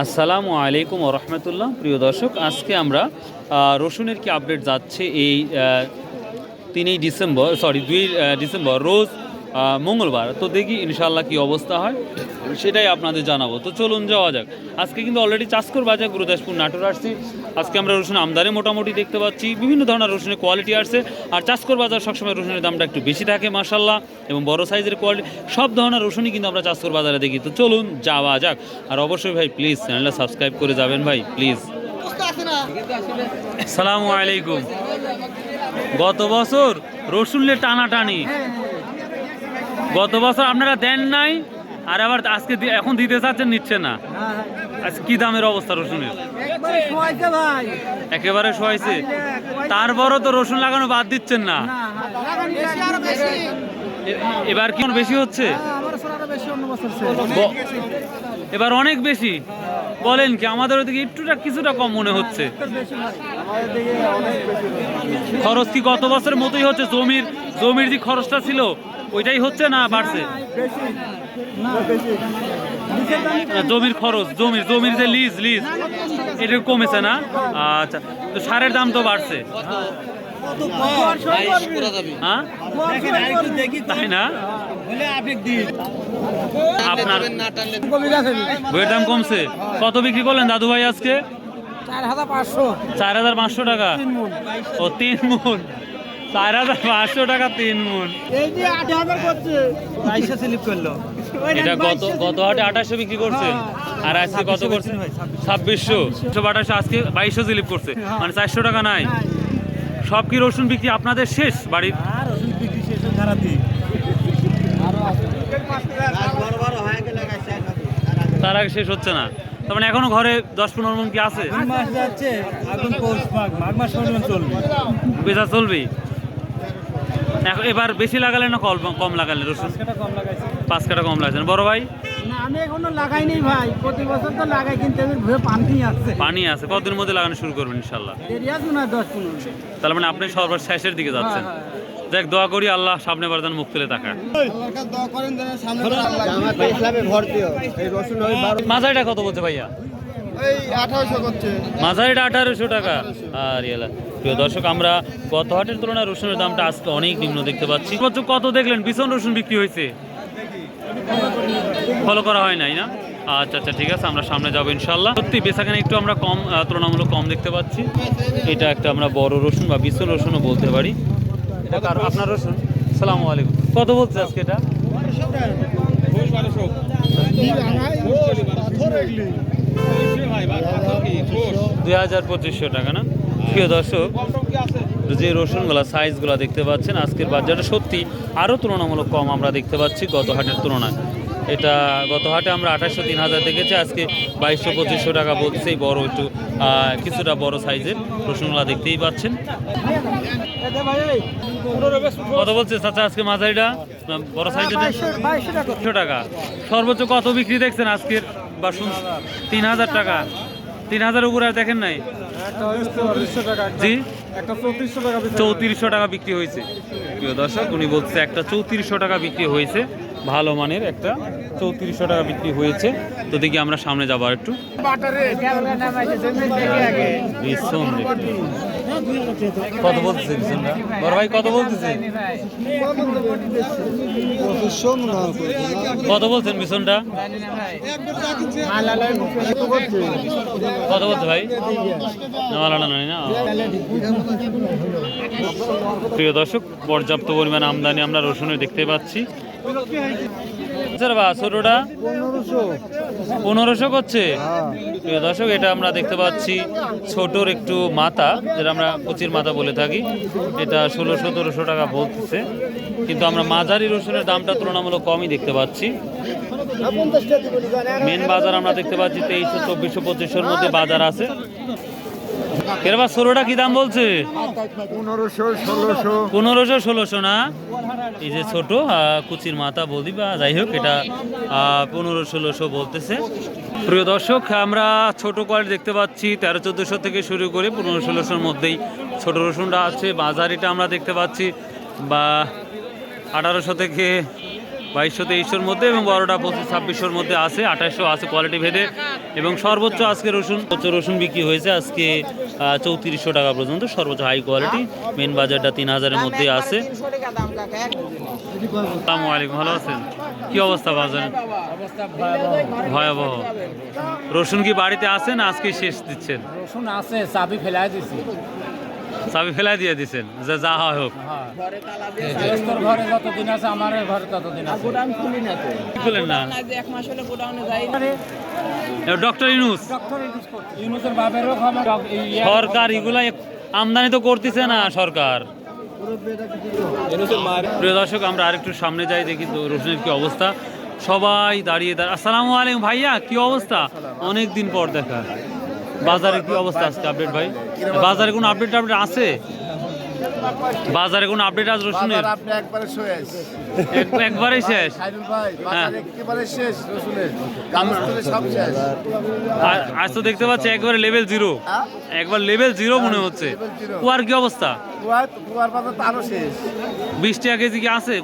আসসালামু আলাইকুম রহমতুল্লাহ। প্রিয় দর্শক, আজকে আমরা রসুনের কি আপডেট যাচ্ছে এই তিনই ডিসেম্বর সরি দুই ডিসেম্বর, রোজ মঙ্গলবার। তো দেখি ইনশাল্লাহ কি অবস্থা হয়। সেটাই আপনাদের জানাব। তো চলুন যাওয়া যাক। আজকে কিন্তু অলরেডি চাষকর বাজার, গুরুদাসপুর, নাটোর আসছি। আজকে আমরা রসুন আমদানি মোটামুটি দেখতে পাচ্ছি। বিভিন্ন ধরনের রসুনের কোয়ালিটি আসছে। আর চাষকর বাজার সবসময় রসুনের দামটা একটু বেশি থাকে মাসাল্লাহ এবং বড় সাইজের কোয়ালিটি সব ধরনের রসুনই কিন্তু আমরা চাষকর বাজারে দেখি। তো চলুন যাওয়া যাক। আর অবশ্যই ভাই প্লিজ চ্যানেলটা সাবস্ক্রাইব করে যাবেন ভাই প্লিজ সালামু আলাইকুম। গত বছর রসুনের টানাটানি গত বছর আপনারা দেন নাই আর আবার আজকে এখন দিতে চাচ্ছেন নিচ্ছে না। আজকে কি দামের অবস্থা রসুনের? একবারে শোয়াইছে তারপরও তো রসুন লাগানো বাদ দিচ্ছেন না। এবার কি বেশি হচ্ছে। ব- এবার অনেক বেশি। বলেন কি আমাদের ওদিকে একটুটা কিছুটা কম মনে হচ্ছে। খরচ কি গত বছরের মতোই হচ্ছে? জমির জমির যে খরচটা ছিল ওইটাই হচ্ছে না বাড়ছে? জমির খরচ জমির জমির যে লিজ লিজ এটা কমেছে না? আচ্ছা তো সারের দাম তো বাড়ছে। হ্যাঁ? তাই না? আপনার বইয়ের দাম কমছে? কত বিক্রি করলেন দাদু ভাই আজকে? চার হাজার পাঁচশো টাকা। ও তিন মন। চার হাজার পাঁচশো টাকা তিন মন এই যে আট হাজার করছে। বাইশে স্লিপ করল। এটা গত গত হাটে আঠাশশো বিক্রি করছে। আর আজকে কত করছে? ছাব্বিশশো। আঠাশশো আজকে বাইশশো স্লিপ করছে। মানে চারশো টাকা নাই। সব কি রসুন বিক্রি আপনাদের শেষ বাড়ির? আর বিক্রি শেষ খারাপই। তার আগে শেষ হচ্ছে না। তার মানে এখনও ঘরে দশ পনেরো মন কি আছে? মাস যাচ্ছে আগুন পৌষ মাঘ। মাঘ মাস চলবে। বেচা চলবেই। এখন এবার বেশি লাগালে না কম কম লাগালে রসুন? পাঁচ কাটা কম লাগছে বড় ভাই? আমি এখনও লাগাইনি ভাই। প্রতি বছর তো লাগাই কিন্তু পানি আছে। কতদিনের মধ্যে লাগানো শুরু করবেন ইনশাল্লাহ তার মানে আপনি সর্ব শেষের দিকে যাচ্ছেন। দেখ দোয়া করি আল্লাহ সামনে বারদান মুখ তুলে তাকা মাঝারিটা কত বলছে ভাইয়া? আঠারোশো মাঝারিটা আঠারোশো টাকা। আর প্রিয় দর্শক, আমরা গত হাটের তুলনায় রসুনের দামটা আজকে অনেক নিম্ন দেখতে পাচ্ছি। কত দেখলেন? ভীষণ রসুন বিক্রি হয়েছে? ফলো করা হয় নাই না? আচ্ছা আচ্ছা ঠিক আছে, আমরা সামনে যাব ইনশাল্লাহ সত্যি, বেচাকেনা একটু আমরা কম তুলনামূলক কম দেখতে পাচ্ছি। এটা একটা আমরা বড় রসুন বা বিশাল রসুনও বলতে পারি। এটা আপনার রসুন? সালাম আলাইকুম। কত বলছে আজকে এটা? দুই হাজার পঁচিশশো টাকা, না? প্রিয় দর্শক যে রসুনগুলা সাইজগুলো দেখতে পাচ্ছেন আজকের বাজারে সত্যি আরও তুলনামূলক কম আমরা দেখতে পাচ্ছি গত হাটের তুলনায়। এটা গত হাটে আমরা আঠাশশো তিন হাজার দেখেছি আজকে বাইশশো পঁচিশশো টাকা বলছে এই বড় একটু কিছুটা বড় সাইজের রসুনগুলা দেখতেই পাচ্ছেন। কত বলছে চাচা আজকে মাঝারিটা? বড় সাইজের বাইশশো টাকা। সর্বোচ্চ কত বিক্রি দেখছেন আজকের? বা তিন হাজার টাকা। তিন হাজার উপরে আর দেখেন নাই? একটা জি? একটা চৌত্রিশশো টাকা বিক্রি হয়েছে। প্রিয় দর্শক উনি বলছে একটা চৌত্রিশশো টাকা বিক্রি হয়েছে। ভালো মানের একটা চৌত্রিশশো টাকা বিক্রি হয়েছে। তো দেখি আমরা সামনে যাব আর একটু। কত বলতেছে ভীষণটা বড় ভাই, কত বলতেছে? কত বলছেন ভীষণটা কত বলছে ভাই? নয় না? প্রিয় দর্শক, পর্যাপ্ত পরিমাণ আমদানি আমরা রসুনের দেখতে পাচ্ছি। স্যার বা ছোটটা পনেরোশো। করছে? প্রিয় দর্শক এটা আমরা দেখতে পাচ্ছি ছোটর একটু মাথা যেটা আমরা কুচির মাথা বলে থাকি। এটা ষোলো সতেরোশো টাকা বলতেছে। কিন্তু আমরা মাঝারি রসুনের দামটা তুলনামূলক কমই দেখতে পাচ্ছি। মেন বাজার আমরা দেখতে পাচ্ছি তেইশশো চব্বিশশো পঁচিশশোর মধ্যে বাজার আছে। এরবার ষোলোটা কি দাম বলছে? পনেরোশো ষোলোশো। পনেরোশো ষোলোশো না? এই যে ছোট কুচির মাথা বৌদি বা যাই হোক এটা পনেরো ষোলোশো বলতেছে। প্রিয় দর্শক আমরা ছোট কোয়ালিটি দেখতে পাচ্ছি তেরো চোদ্দোশো থেকে শুরু করে পনেরো ষোলোশোর মধ্যেই ছোট রসুনটা আছে বাজারিটা আমরা দেখতে পাচ্ছি বা আঠারোশো থেকে বাইশশো তেইশশোর মধ্যে এবং বড়টা পঁচিশ ছাব্বিশশোর মধ্যে আছে, আঠাশশো আছে কোয়ালিটি ভেদে। এবং সর্বোচ্চ আজকে রসুন, সর্বোচ্চ রসুন বিক্রি হয়েছে আজকে চৌত্রিশশো টাকা পর্যন্ত, সর্বোচ্চ হাই কোয়ালিটি মেন বাজারটা তিন হাজারের মধ্যে আছে। আসসালামু আলাইকুম, ভালো আছেন? কি অবস্থা বাজার? ভয়াবহ। রসুন কি বাড়িতে আছে না আজকে শেষ দিচ্ছেন? রসুন আছে, চাবি ফেলাই দিছি। চাবি ফেলাই দিয়ে দিচ্ছেন যে যা হয় হোক। ঘরে যতদিন আছে আমার ঘরে ততদিন আছে। খুলেন না? এক মাস হলে গোডাউনে যাই ডক্টর ইনুস ইউনুসের বাপেরও সরকার এগুলা আমদানি তো করতেছে না সরকার। প্রিয় দর্শক আমরা আরেকটু সামনে যাই দেখি তো রসুনের কি অবস্থা। সবাই দাঁড়িয়ে দাঁড়িয়ে আসসালামু আলাইকুম ভাইয়া কি অবস্থা? অনেক দিন পর দেখা। বাজারে কি অবস্থা আজকে আপডেট ভাই? বাজারে কোনো আপডেট আপডেট আছে? বাজারে কোনো আপডেট আছে রসুনের? একবারে শেষ? হ্যাঁ। আজ তো দেখতে পাচ্ছি একবারে লেভেল জিরো হ্যাঁ? একবার লেভেল জিরো মনে হচ্ছে। level zero। কুয়ার কি অবস্থা? বিশ টাকা কেজি কি আছে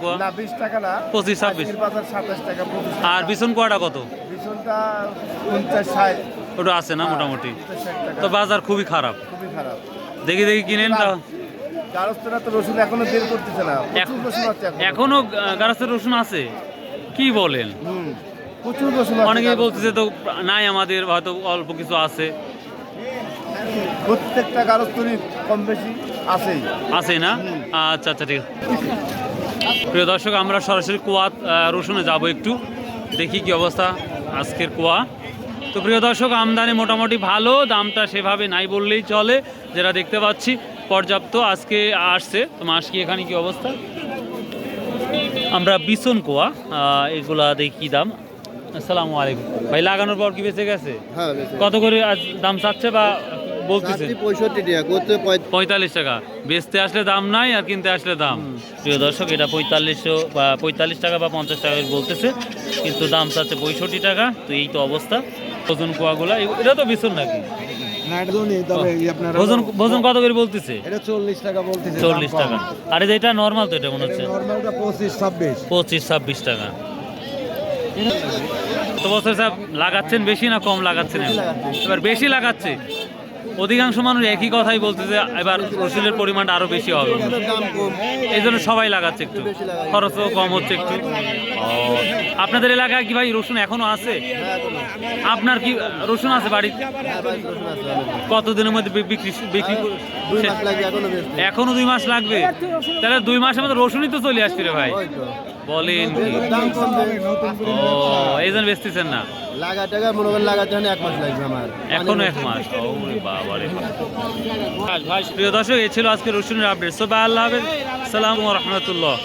পঁচিশ ছাব্বিশ। আর বিছন কুয়াটা কত? বিছনটা ওটা আছে না মোটামুটি। তো বাজার খুবই খারাপ। খুবই খারাপ। দেখি দেখি কিনেন তা। গারস্থরা তো রসুন এখনও বের করতেছে না। রসুন আছে এখন। রসুন আছে? কি বলেন? প্রচুর রসুন অনেকেই বলতেছে তো নাই আমাদের হয়তো অল্প কিছু আছে। প্রত্যেকটা গারস্থরই কম বেশি আছেই। আছে না? আচ্ছা আচ্ছা ঠিক আছে। প্রিয় দর্শক আমরা সরাসরি কুয়া রসুনে যাব একটু। দেখি কি অবস্থা আজকের কুয়া। তো প্রিয় দর্শক আমদানি মোটামুটি ভালো দামটা সেভাবে নাই বললেই চলে যেটা দেখতে পাচ্ছি পর্যাপ্ত আজকে আসছে। তো মাস কি এখানে কি অবস্থা? আমরা বিছন কোয়া এগুলা দেখি কি দাম। আসসালামু আলাইকুম। ভাই লাগানোর পর কি বেঁচে গেছে? হ্যাঁ কত করে আজ দাম চাচ্ছে বা বলতেছে পঁয়ষট্টি টাকা করতে পঁয়তাল্লিশ টাকা। বেচতে আসলে দাম নাই আর কিনতে আসলে দাম। প্রিয় দর্শক এটা পঁয়তাল্লিশশো বা পঁয়তাল্লিশ টাকা বা পঞ্চাশ টাকা বলতেছে কিন্তু দাম চাচ্ছে পঁয়ষট্টি টাকা তো এই তো অবস্থা। ওজন কুয়াগুলা এটা তো বিছন নাকি? কত করে বলতেছে? এটা চল্লিশ টাকা বলতেছে চল্লিশ টাকা। আর যে এটা নর্মাল তো এটা মনে হচ্ছে? নর্মালটা পঁচিশ ছাব্বিশ। পঁচিশ ছাব্বিশ টাকা। তো বছর সাহেব লাগাচ্ছেন বেশি না কম লাগাচ্ছেন? এবার বেশি লাগাচ্ছে? অধিকাংশ মানুষ একই কথাই বলতেছে এবার রসুনের পরিমাণটা আরও বেশি হবে। এই জন্য সবাই লাগাচ্ছে একটু। খরচও কম হচ্ছে একটু। আপনাদের এলাকায় কি ভাই রসুন এখনও আছে? আপনার কি রসুন আছে বাড়িতে? কতদিনের মধ্যে বিক্রি বিক্রি এখনও দুই মাস লাগবে? তাহলে দুই মাসের মধ্যে রসুনই তো চলে আসছে রে ভাই। বলেন কি? দাম কমবে ও এই জন্য বেচতেছেন না? লাগা টাকা মনে করেন লাগাতে হলে এক মাস লাগবে আমার। এখনও এক মাস? ও বাবা রে প্রিয় দর্শক এই ছিল আজকে রসুনের আপডেট সবাই আল্লাহ হাফেজ। সালাম রহমতুল্লাহ।